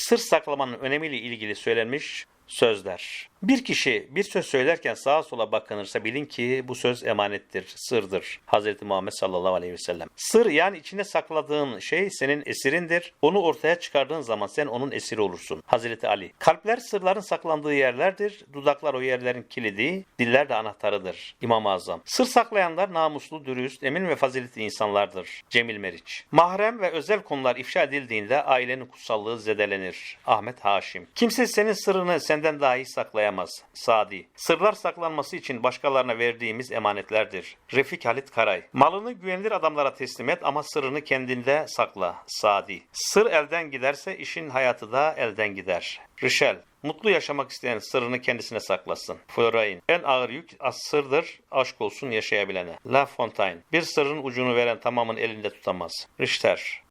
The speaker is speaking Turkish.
Sır saklamanın önemiyle ilgili söylenmiş sözler. Bir kişi bir söz söylerken sağa sola bakınırsa bilin ki bu söz emanettir, sırdır. Hz. Muhammed sallallahu aleyhi ve sellem. Sır yani içine sakladığın şey senin esirindir. Onu ortaya çıkardığın zaman sen onun esiri olursun. Hz. Ali. Kalpler sırların saklandığı yerlerdir. Dudaklar o yerlerin kilidi, diller de anahtarıdır. İmam-ı Azam. Sır saklayanlar namuslu, dürüst, emin ve faziletli insanlardır. Cemil Meriç. Mahrem ve özel konular ifşa edildiğinde ailenin kutsallığı zedelenir. Ahmet Haşim. Kimse senin sırrını senden dahi saklayamaz. Sadi. Sırlar saklanması için başkalarına verdiğimiz emanetlerdir. Refik Halit Karay. Malını güvenilir adamlara teslim et ama sırrını kendinde sakla. Sadi. Sır elden giderse işin hayatı da elden gider. Rişel. Mutlu yaşamak isteyen sırrını kendisine saklasın. Florine. En ağır yük sırdır, aşk olsun yaşayabilene. La Fontaine. Bir sırrın ucunu veren tamamını elinde tutamaz. Richter.